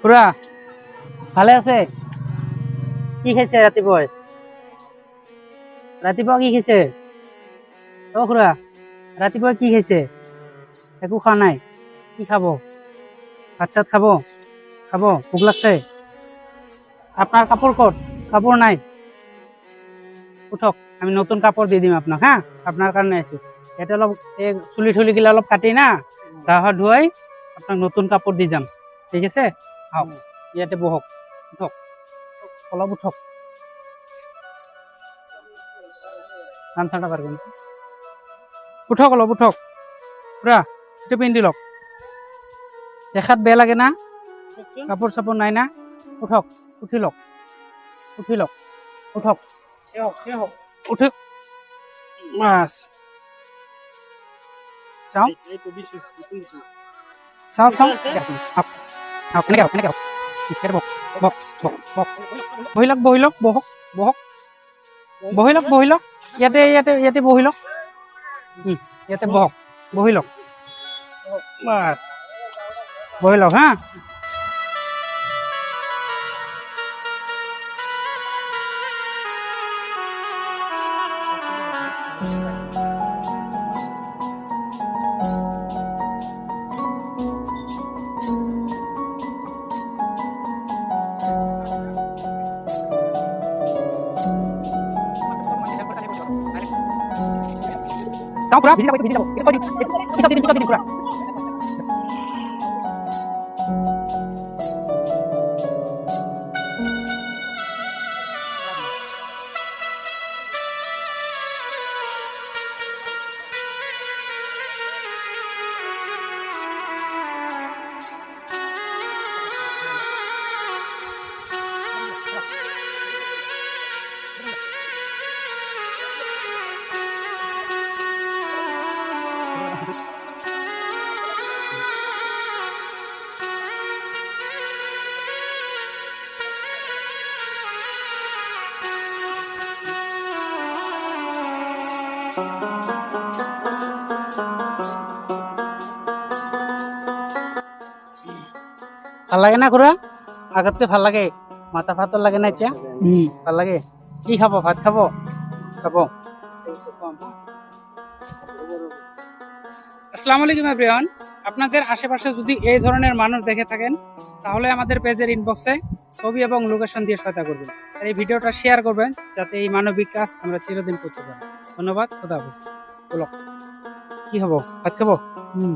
খুড়া ভালে আছে? কি খাইছে ৰাতিপুৱাই? ৰাতিপুৱা কি খাইছে? অ খুড়া ৰাতিপুৱা কি খাইছে? একো খোৱা নাই। কি খাব? ভাত চাত খাব? খাব? ভোক লাগছে? আপনার কাপড় কট কাপড় নাই? উঠক, আমি নতুন কাপড় দিয়ে দিম আপনাক, হা? আপনার কারণে আছো। ইয়াতে অলপ এই চুলি ঠুলি গিলা অলপ কাটি না গা ধুৱাই আপোনাক নতুন কাপোৰ দি যাম। ঠিক আছে? আহক ইয়াতে বহক উঠক অলপ উঠক গামছাটা কৰিম উঠক অলপ উঠক পুৰা এইটো পিন্ধি লওক দেখাত বেয়া লাগে না কাপোৰ চাপোৰ নাই না উঠক উঠি লওক উঠি লওক উঠক উঠক বাছ চাওঁ চাওঁ চাওঁ আহক কেনেকৈ আহক আহক। ইয়াতে বহক বহক বহক বহক। বহি লওক বহি লওক, বহক বহক। বহি লওক বহি লওক। ইয়াতে ইয়াতে ইয়াতে বহি লওক। ইয়াতে বহক, বহি লওক। বাছ। বহি লওক, হা? Sama Sangkuran, jadi tak boleh ভালো লাগে না খুৰা আগতকে ভালো লাগে। মাথা ভাতৰ লাগে না এতিয়া। ভালো লাগে। কি খাব? ভাত খাব? খাব। আসসালামু আলাইকুম এভরিওয়ান আপনাদের আশেপাশে যদি এই ধরনের মানুষ দেখে থাকেন তাহলে আমাদের পেজের ইনবক্সে ছবি এবং লোকেশন দিয়ে সহায়তা করবেন। আর এই ভিডিওটা শেয়ার করবেন, যাতে এই মানবিক কাজ আমরা চিরদিন করতে পারি। ধন্যবাদ, খোদা হাফেজ। বলো, কি হব? ভাত খাব? হুম।